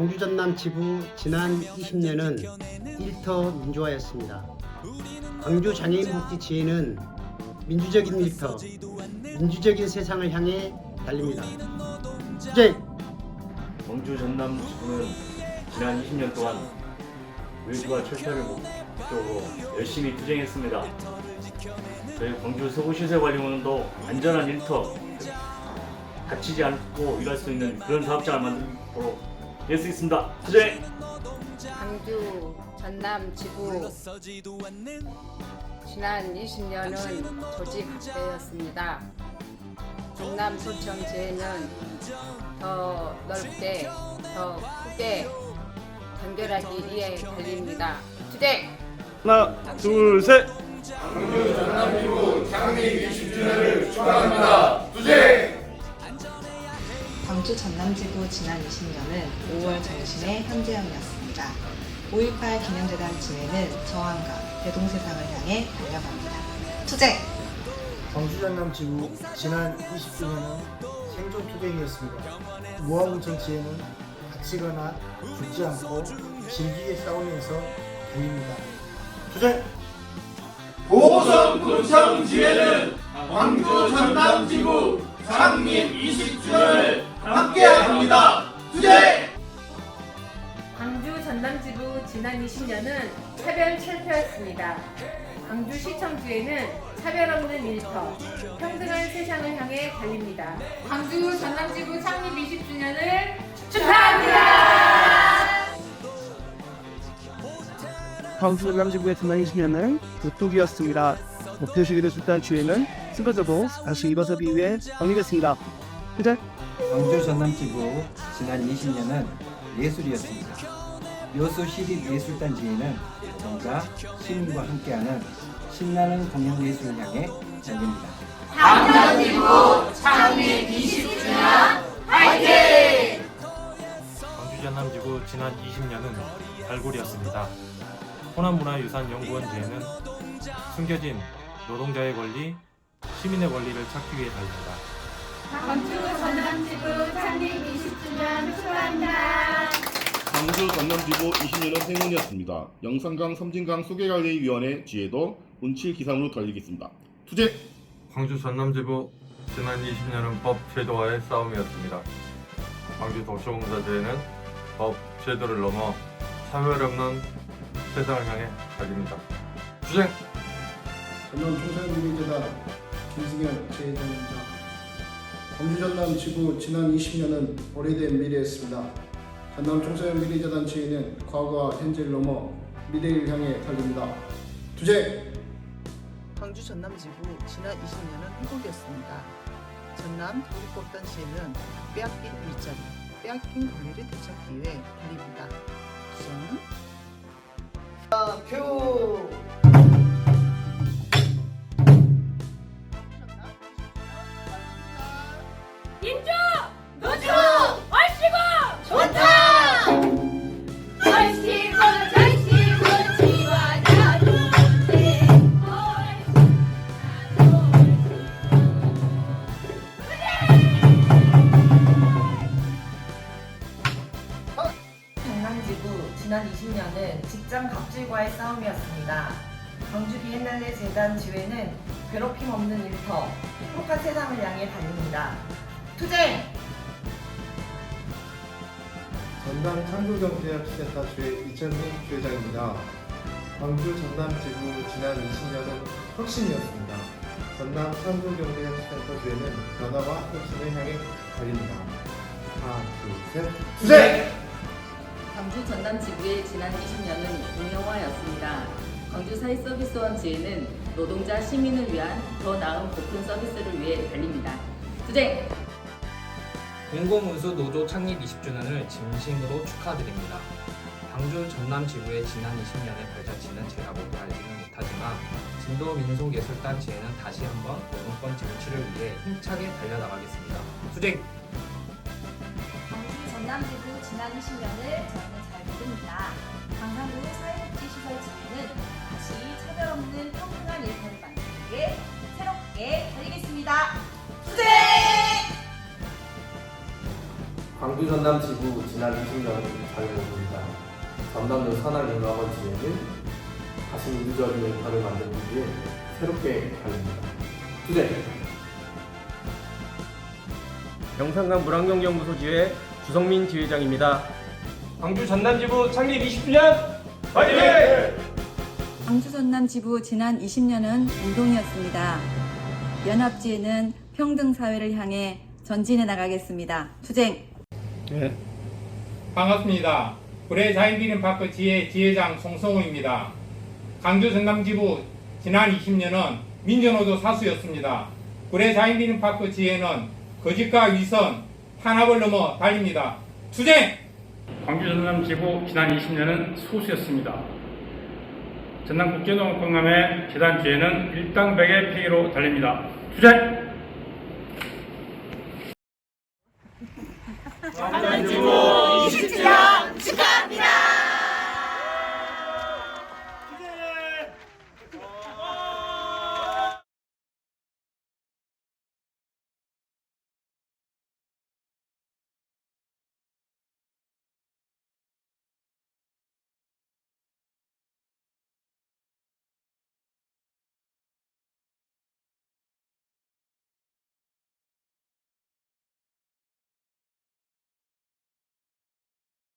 광주 전남 지부 지난 20년은 일터 민주화였습니다. 광주 장애인 복지 지혜는 민주적인 일터, 민주적인 세상을 향해 달립니다. 주제 광주 전남 지구는 지난 20년 동안 외주와 철저를 목적으로 열심히 투쟁했습니다. 저희 광주 서구시설관리원도 안전한 일터, 다치지 않고 일할 수 있는 그런 사업장을 만들도록 애쓰겠습니다. 투쟁! 광주 전남 지구 지난 20년은 조직 확대였습니다. 전남 도청제는 더 넓게 더 크게 단결하기 위해 달립니다. 투쟁! 하나, 둘, 셋. 광주 전남지구 지난 20년은 5월 정신의 현재형이었습니다. 5.18 기념재단 지회는 저항과 대동세상을 향해 달려갑니다. 투쟁! 광주 전남 지구 지난 20주년은 생존 투쟁이었습니다. 무한구청 지혜는 다치거나 죽지 않고 질기게 싸우면서 달립니다. 투쟁! 보성구청 지혜는 광주 전남지구 창립 20주년을 함께합니다. 투쟁! 광주 전남지부 지난 20년은 차별 철폐였습니다. 광주 시청주에는 차별 없는 일터, 평등한 세상을 향해 달립니다. 광주 전남지부 창립 20주년을 축하합니다. 광주 전남지구의 지난 20년은 극독이었습니다. 목표 시기를 숫단 주에는 쓰러져도 다시 일어서기 위해 정리됐습니다. 이제 광주 전남지구 지난 20년은 예술이었습니다. 여수 시립 예술단 지회는 노동자, 시민과 함께하는 신나는 공연 예술을 향해 달립니다. 광주 전남지구 지난 20년은 발굴이었습니다. 호남문화유산연구원지회는 숨겨진 노동자의 권리, 시민의 권리를 찾기 위해 달립니다. 광주 전남지부 창립 20주년 축하합니다. 광주 전남지구 20년은 행운이었습니다. 영산강 섬진강 소개관리위원회 지혜도 운칠 기상으로 달리겠습니다. 투쟁! 광주 전남지부 지난 20년은 법 제도와의 싸움이었습니다. 광주 도시공사제는 법 제도를 넘어 차별 없는 세상을 향해 달립니다. 투쟁! 전남 총선미래재단 김승현 지회장 입니다. 광주 전남 지구 지난 20년은 오래된 미래였습니다. 전남 총선미래재단 지회는 과거와 현재를 넘어 미래를 향해 달립니다. 투쟁! 광주 전남 지구 지난 20년은 행복이었습니다. 전남 독립법단 시에는 빼앗긴 일자리, 빼앗긴 권리를 되찾기 위해 달립니다. 투쟁! 인 지구 지난 20년은 직장 갑질과의 싸움이었습니다. 광주 비엔날레 재단 지회는 괴롭힘 없는 일터, 행복한 세상을 향해 달립니다. 투쟁! 전남 창조경제학센터 주회 이천희 주회장입니다. 광주 전남 지구 지난 20년은 혁신이었습니다. 전남 창조경제학센터 주회는 변화와 혁신을 향해 달립니다. 하나, 둘, 셋, 투쟁! 광주 전남 지구의 지난 20년은 운영화였습니다. 광주 사회서비스원 지회는 노동자 시민을 위한 더 나은 보편 서비스를 위해 달립니다. 투쟁! 공공운수 노조 창립 20주년을 진심으로 축하드립니다. 광주 전남 지구의 지난 20년의 발자취는 제가 모두 알지는 못하지만 진도 민속예술단 지회는 다시 한번 노동권 쟁취를 위해 힘차게 달려나가겠습니다. 수쟁! 광주 전남지구 지난 20년을 저희는 잘 모릅니다. 강상구 사회복지시설지회는 다시 차별 없는 평등한 일터를 만들기 위해 새롭게 달리겠습니다. 투쟁! 광주 광주 전남 지부 지난 20년 장애모입니다. 전남도 산학연합원 지회는 다시 민주적인 일터를 만들기 위해 새롭게 달립니다. 투쟁! 영산강 물환경연구소 지회 주성민 지회장입니다. 광주 전남지부 창립 20주년 화이팅! 광주 전남 지부 지난 20년은 운동이었습니다. 연합지에는 평등 사회를 향해 전진해 나가겠습니다. 투쟁! 반갑습니다. 구례 자연디림파크 지회 지회장 송성우입니다. 강주 전남지부 지난 20년은 민주노조 사수였습니다. 구례 자연디림파크 지회는 거짓과 위선, 탄압을 넘어 달립니다. 투쟁! 광주 전남 지부 지난 20년은 소수였습니다. 전남 국제농업공감회 재단 주회는 일당백의 폐기로 달립니다. 투쟁!